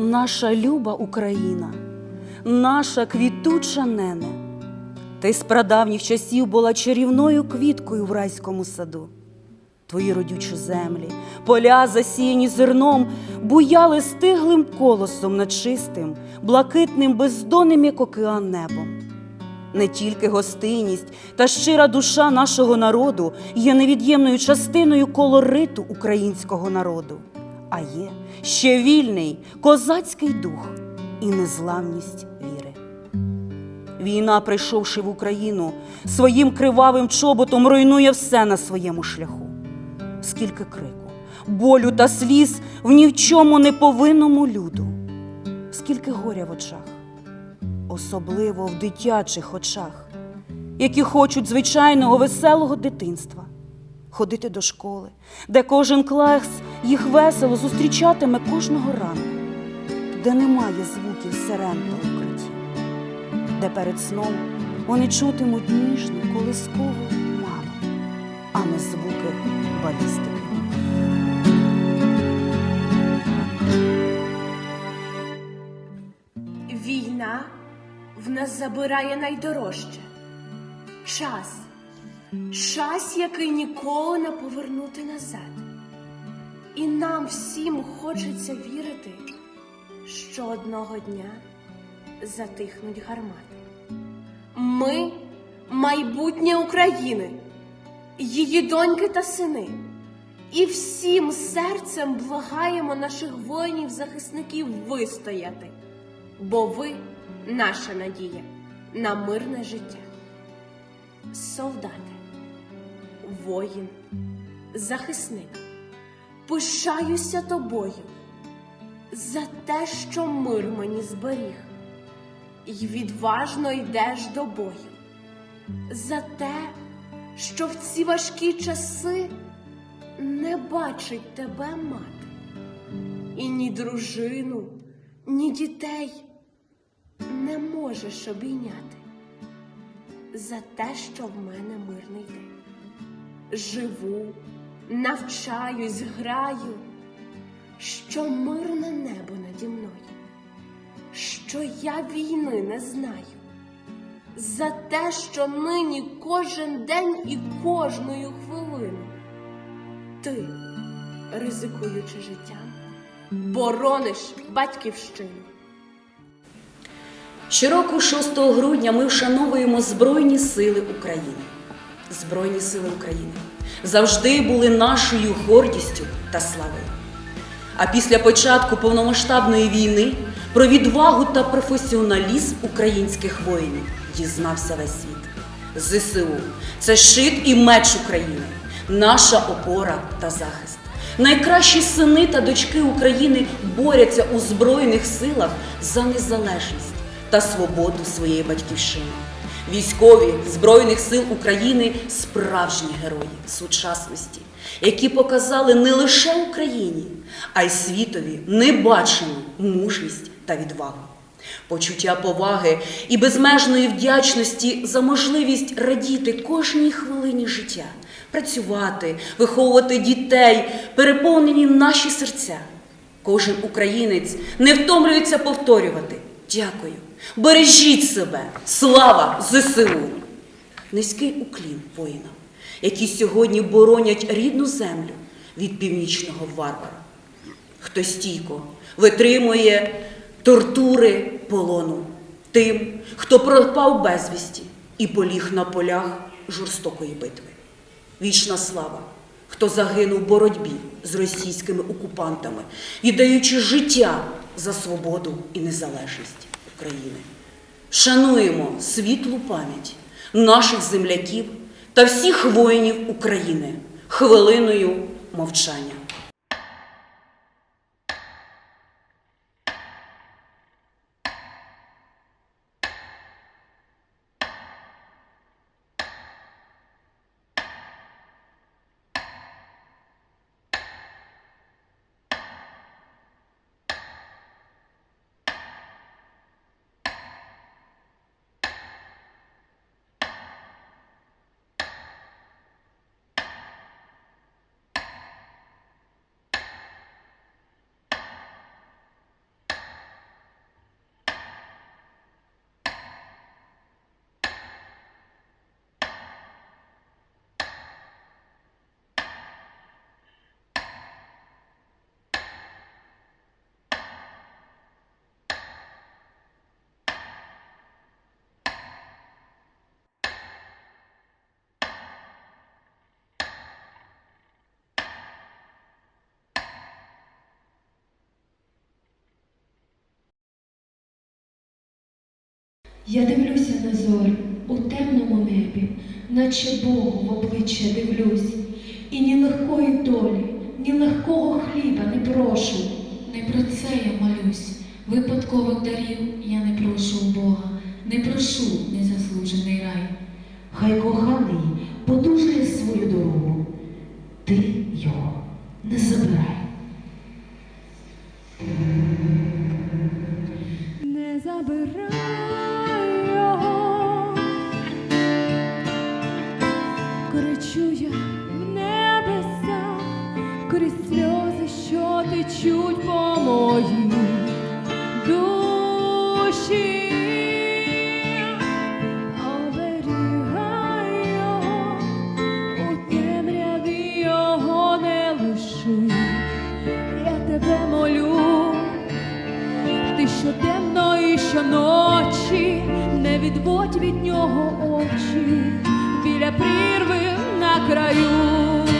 наша люба Україна, наша квітуча нене. Ти з прадавніх часів була чарівною квіткою в райському саду. Твої родючі землі, поля, засіяні зерном, буяли стиглим колосом над чистим, блакитним, бездонним, як океан небом. Не тільки гостинність та щира душа нашого народу є невід'ємною частиною колориту українського народу, а є ще вільний козацький дух і незламність віри. Війна, прийшовши в Україну, своїм кривавим чоботом руйнує все на своєму шляху. Скільки крику, болю та сліз в ні в чому не повинному люду, скільки горя в очах, особливо в дитячих очах, які хочуть звичайного веселого дитинства, ходити до школи, де кожен клас їх весело зустрічатиме кожного ранку, де немає звуків сирен та укриттів де перед сном вони чутимуть ніжну колискову маму, а не звуки балістики. Війна в нас забирає найдорожче час. Час, який ніколи не повернути назад. І нам всім хочеться вірити, що одного дня затихнуть гармати. Ми майбутнє України, її доньки та сини. І всім серцем благаємо наших воїнів-захисників вистояти, бо ви наша надія на мирне життя. Солдати, воїн, захисник, пишаюся тобою за те, що мир мені зберіг, і відважно йдеш до бою, за те, що в ці важкі часи не бачить тебе мати, і ні дружину, ні дітей не можеш обійняти за те, що в мене мирний день. Живу, навчаюсь, граю, що мирне небо наді мною, що я війни не знаю, за те, що нині кожен день і кожною хвилину ти, ризикуючи життям, борониш батьківщину. Щороку, 6 грудня, ми вшановуємо Збройні Сили України. Збройні Сили України завжди були нашою гордістю та славою. А після початку повномасштабної війни про відвагу та професіоналізм українських воїнів дізнався весь світ. ЗСУ це щит і меч України, наша опора та захист. Найкращі сини та дочки України борються у Збройних силах за незалежність та свободу своєї батьківщини. Військові Збройних сил України справжні герої сучасності, які показали не лише Україні, а й світові небачену мужність та відвагу. Почуття поваги і безмежної вдячності за можливість радіти кожній хвилині життя, працювати, виховувати дітей, переповнені наші серця. Кожен українець не втомлюється повторювати дякую, бережіть себе, слава ЗСУ! Низький уклін воїнам, які сьогодні боронять рідну землю від північного варвара. Хто стійко витримує тортури полону тим, хто пропав безвісті і поліг на полях жорстокої битви. Вічна слава, хто загинув в боротьбі з російськими окупантами, віддаючи життя за свободу і незалежність України. Шануємо світлу пам'ять наших земляків та всіх воїнів України хвилиною мовчання. Я дивлюся на зорі у темному небі, наче Богу в обличчя дивлюсь, і ні легкої долі, ні легкого хліба не прошу. Не про це я молюсь, випадкових дарів я не прошу у Бога, не прошу незаслужений рай. Хай коханий подужає свою дорогу, ти його не забирай. Не забирай. щоночі не відводь від нього очі біля прірви на краю.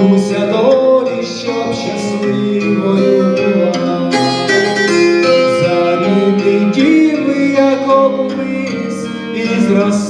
Молюся долі, щоб щасливою була, за рідний як обмис і зросла.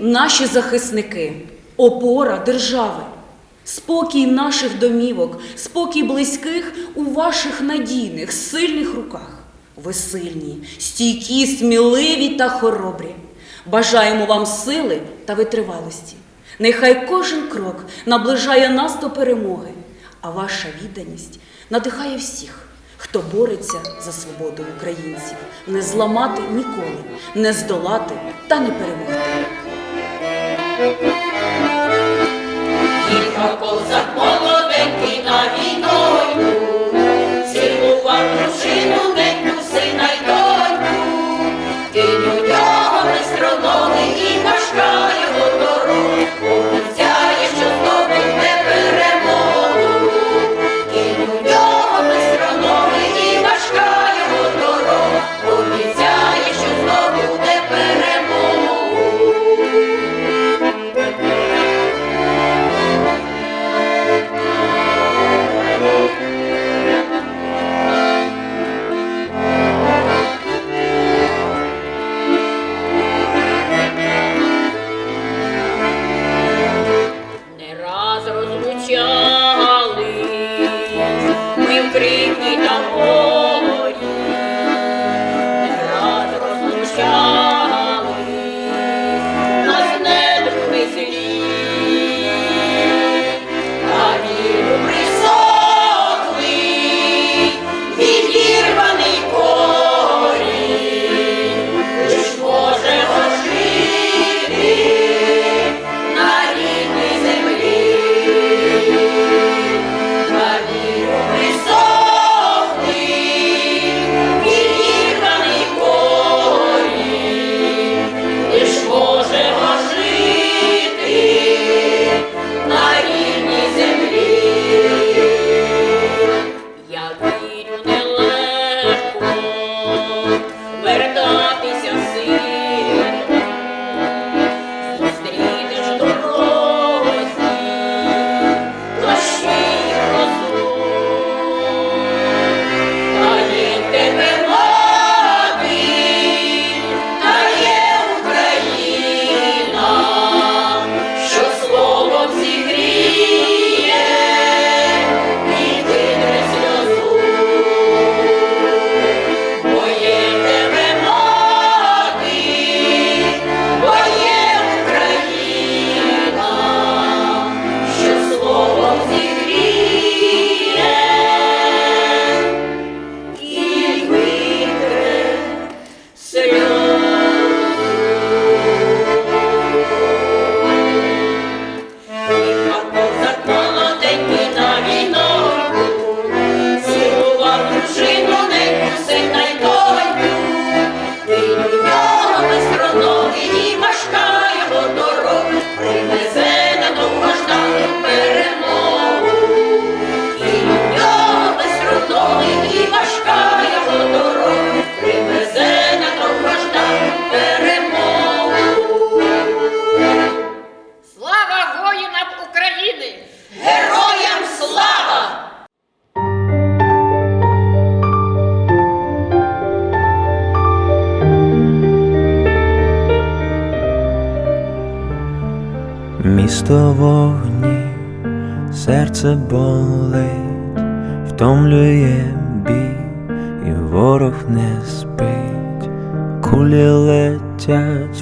Наші захисники, опора держави, спокій наших домівок, спокій близьких у ваших надійних, сильних руках. Ви сильні, стійкі, сміливі та хоробрі. Бажаємо вам сили та витривалості. Нехай кожен крок наближає нас до перемоги, а ваша відданість надихає всіх, хто бореться за свободу українців, не зламати ніколи, не здолати та не перемогти. Тільки козак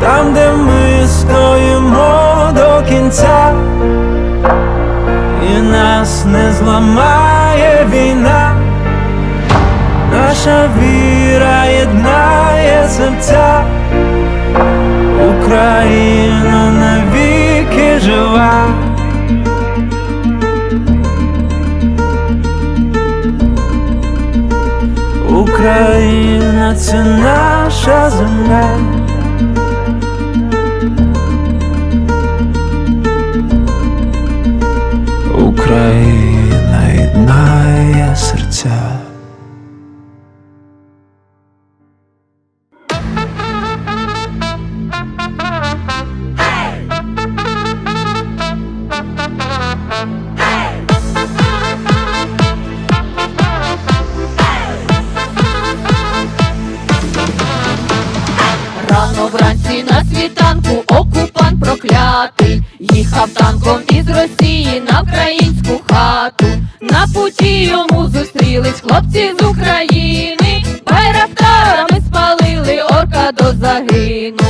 там, де ми стоїмо до кінця, і нас не зламає війна, наша віра єднає серця. Україна навіки жива. Україна це наша земля. Україна єднає хлопці з України. Байрактарами спалили орка до загину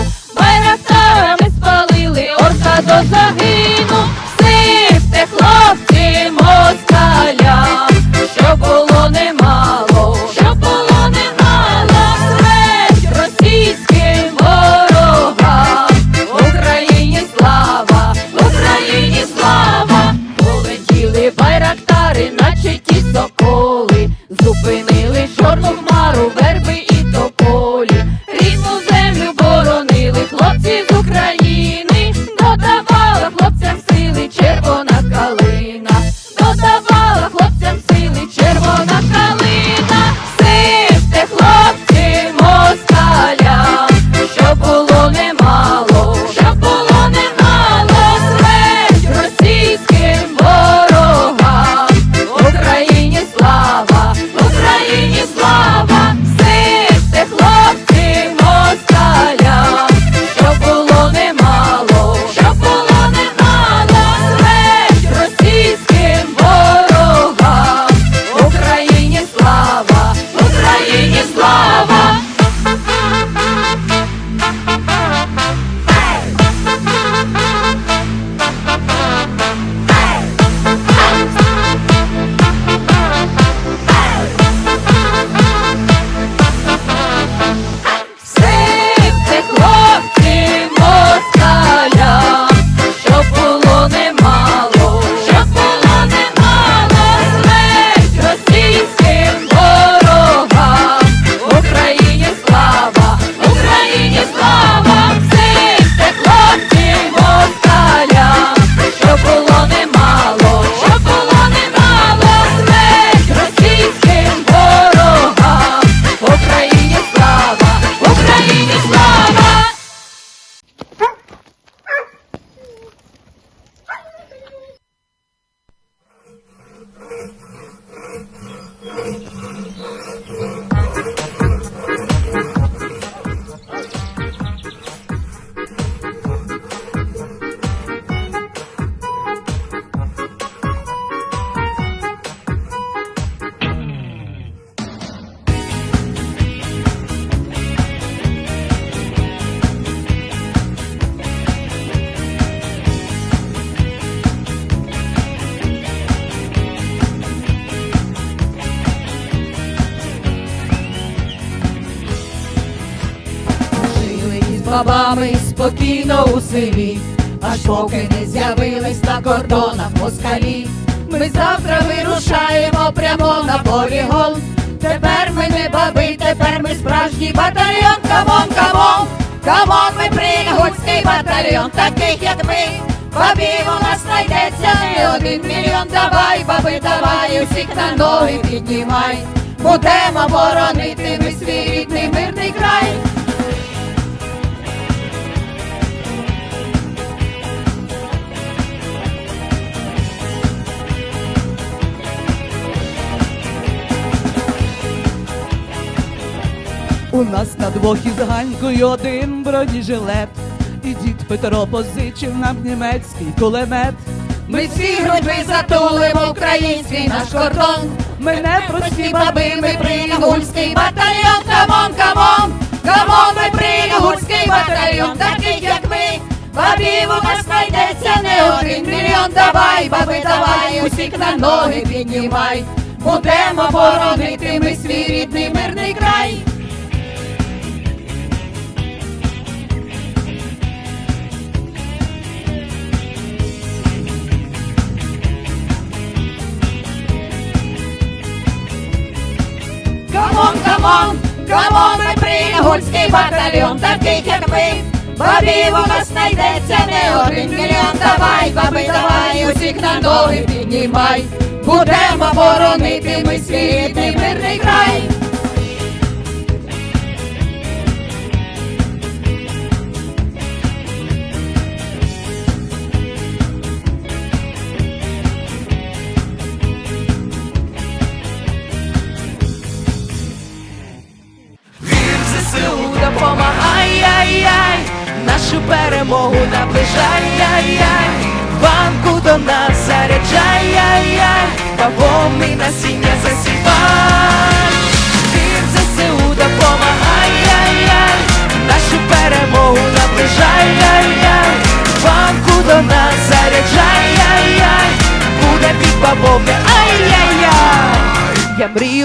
Із спокійно у селі, аж поки не з'явились на кордонах москалі. Ми завтра вирушаємо прямо на полігон. Тепер ми не баби, тепер ми справжній батальйон. Камон, камон, камон, ми пригодський батальйон, таких як ми. Бабів у нас знайдеться не один мільйон. Давай, баби, давай, усіх на ноги піднімай. Будемо боронити ми свій рідний мирний край. У нас на двох із ганькою один бронежилет. І дід Петро позичив нам німецький кулемет. Ми всі грудьми затулимо український наш кордон. Ми не Прості баби, ми пригульський батальйон. Камон, камон, камон, ми пригульський батальйон, таких як ми. Бабів у нас знайдеться не один мільйон. Давай, баби, давай, усіх на ноги піднімай. Будемо боронити ми свій рідний мирний край. Камон, камон, ми пригульський батальйон, таких як ми. Бабів у нас знайдеться не один мільйон. Давай, баби, давай, усіх на ноги піднімай. Будемо боронити ми світ і мирний край. Яй-яй, нашу перемогу наближай, яй-яй, банку до нас заряджай, яй-яй, павом насіння засівай.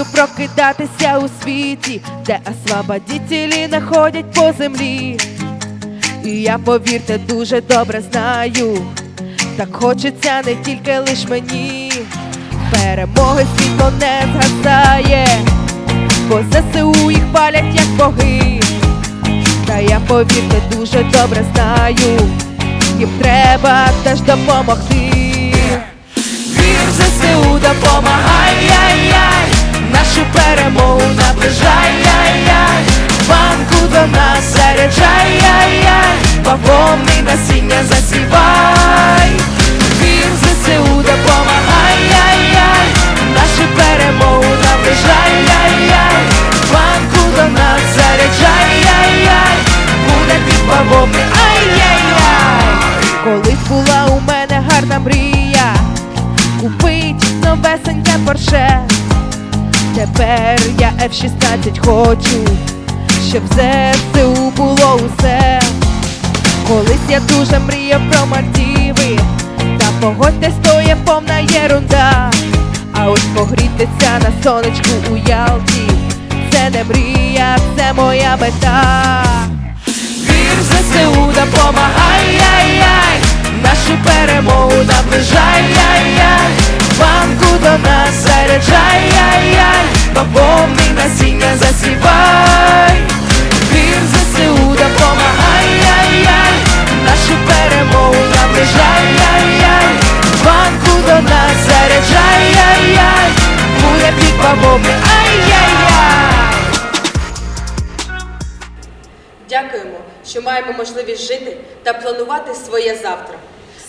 Мрію прокидатися у світі, де освободітелі не ходять по землі. І я, повірте, дуже добре знаю, так хочеться не тільки лиш мені. Перемоги світло не згасає, бо ЗСУ їх палять як боги. Та я, повірте, дуже добре знаю, їм треба теж допомогти. Вір ЗСУ допомагай, яй-яй, нашу перемогу наближай, яй-яй, банку до нас заряджай, яй-яй, бавовни насіння засівай. F-16 хочу, щоб в ЗСУ було усе. Колись я дуже мріяв про Мальдіви, та погодьтесь, то є повна єрунда. А ось погрітися на сонечку у Ялті, це не мрія, це моя мета. Вір в ЗСУ допомагай, яй-яй, нашу перемогу наближай, яй-яй, банку до нас заряджай, яй-яй, бавовни насіння засівай. Вір в ЗСУ допомагай, яй-яй, нашу перемогу наближай, яй-яй, банку до нас заряджай, яй-яй, буде під бавовни, ай-яй-яй. Дякуємо, що маємо можливість жити та планувати своє завтра.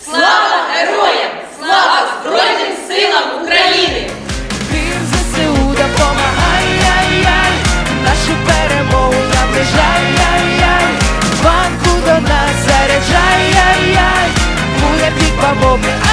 Слава героям! Слава Збройним силам України! заряджай, яй, яй, банку до нас заряджай, яй, яй, буде під бабові.